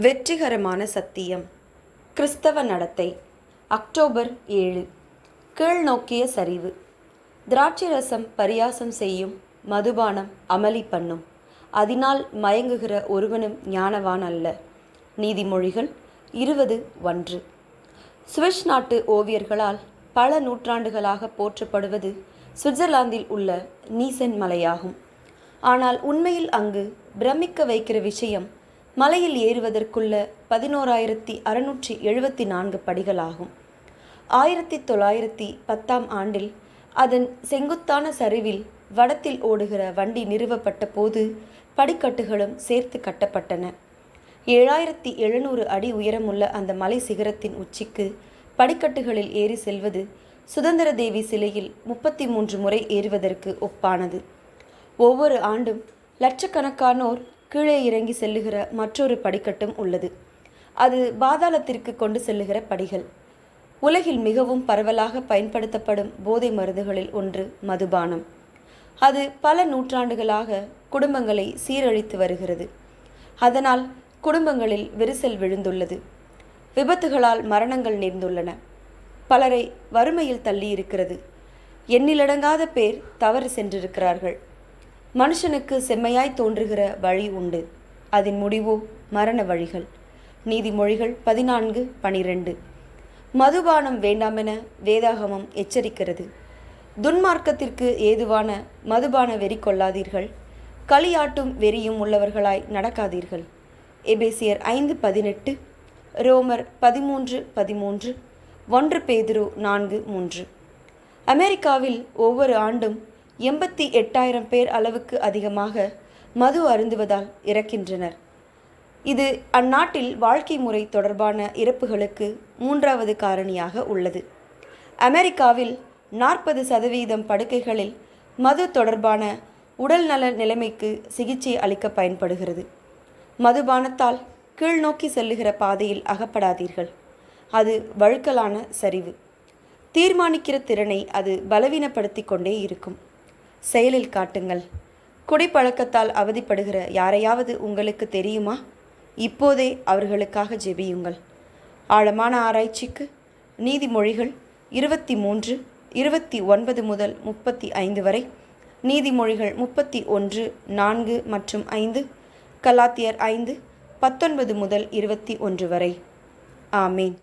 வெற்றிகரமான சத்தியம். கிறிஸ்தவ நடத்தை. அக்டோபர் ஏழு. கீழ்நோக்கிய சரிவு. திராட்சை ரசம் பரியாசம் செய்யும் மதுபானம் அமளி பண்ணும். அதனால் மயங்குகிற ஒருவனும் ஞானவான் அல்ல. நீதிமொழிகள் இருபது ஒன்று. சுவிஸ் நாட்டு ஓவியர்களால் பல நூற்றாண்டுகளாக போற்றப்படுவது சுவிட்சர்லாந்தில் உள்ள நீசன் மலையாகும் ஆனால் உண்மையில் அங்கு பிரமிக்க வைக்கிற விஷயம் மலையில் ஏறுவதற்குள்ள பதினோராயிரத்தி அறுநூற்றி எழுபத்தி நான்கு படிகளாகும். ஆயிரத்தி தொள்ளாயிரத்தி பத்தாம் ஆண்டில் அதன் செங்குத்தான சரிவில் வடத்தில் ஓடுகிற வண்டி நிறுவப்பட்ட போது படிக்கட்டுகளும் சேர்த்து கட்டப்பட்டன. ஏழாயிரத்தி எழுநூறு அடி உயரமுள்ள அந்த மலை சிகரத்தின் உச்சிக்கு படிக்கட்டுகளில் ஏறி செல்வது சுதந்திர தேவி சிலையில் முப்பத்தி மூன்று முறை ஏறுவதற்கு ஒப்பானது. ஒவ்வொரு ஆண்டும் லட்சக்கணக்கானோர் கீழே இறங்கி செல்லுகிற மற்றொரு படிக்கட்டும் உள்ளது. அது பாதாளத்திற்கு கொண்டு செல்லுகிற படிகள். உலகில் மிகவும் பரவலாக பயன்படுத்தப்படும் போதை மருந்துகளில் ஒன்று மதுபானம். அது பல நூற்றாண்டுகளாக குடும்பங்களை சீரழித்து வருகிறது. அதனால் குடும்பங்களில் விரிசல் விழுந்துள்ளது. விபத்துகளால் மரணங்கள் நேர்ந்துள்ளன பலரை வறுமையில் தள்ளியிருக்கிறது. எண்ணிலடங்காத பேர் தவறு சென்றிருக்கிறார்கள். மனுஷனுக்கு செம்மையாய் தோன்றுகிற வழி உண்டு. அதன் முடிவோ மரண வழிகள். நீதிமொழிகள் பதினான்கு பனிரெண்டு. மதுபானம் வேண்டாமென வேதாகமம் எச்சரிக்கிறது. துன்மார்க்கத்திற்கு ஏதுவான மதுபான வெறி கொள்ளாதீர்கள். களியாட்டும் வெறியும் உள்ளவர்களாய் நடக்காதீர்கள். எபேசியர் ஐந்து பதினெட்டு. ரோமர் பதிமூன்று பதிமூன்று. ஒன்று பேதுரு நான்கு மூன்று. அமெரிக்காவில் ஒவ்வொரு ஆண்டும் எண்பத்தி எட்டாயிரம் பேர் அளவுக்கு அதிகமாக மது அருந்துவதால் இறக்கின்றனர். இது அந்நாட்டில் வாழ்க்கை முறை தொடர்பான இறப்புகளுக்கு மூன்றாவது காரணியாக உள்ளது. அமெரிக்காவில் நாற்பது சதவீதம் படுக்கைகளில் மது தொடர்பான உடல்நல நிலைமைக்கு சிகிச்சை அளிக்க பயன்படுகிறது. மதுபானத்தால் கீழ்நோக்கி செல்லுகிற பாதையில் அகப்படாதீர்கள். அது வழுக்கலான சரிவு. தீர்மானிக்கிற திறனை அது பலவீனப்படுத்தி கொண்டே இருக்கும். செயலில் காட்டுங்கள். குடிப்பழக்கத்தால் அவதிப்படுகிற யாரையாவது உங்களுக்கு தெரியுமா? இப்போதே அவர்களுக்காக ஜெபியுங்கள். ஆழமான ஆராய்ச்சிக்கு நீதிமொழிகள் இருபத்தி மூன்று இருபத்தி ஒன்பது முதல் முப்பத்தி ஐந்து வரை நீதிமொழிகள் முப்பத்தி ஒன்று நான்கு மற்றும் ஐந்து கலாத்தியர் ஐந்து பத்தொன்பது முதல் இருபத்தி ஒன்று வரை. ஆமேன்.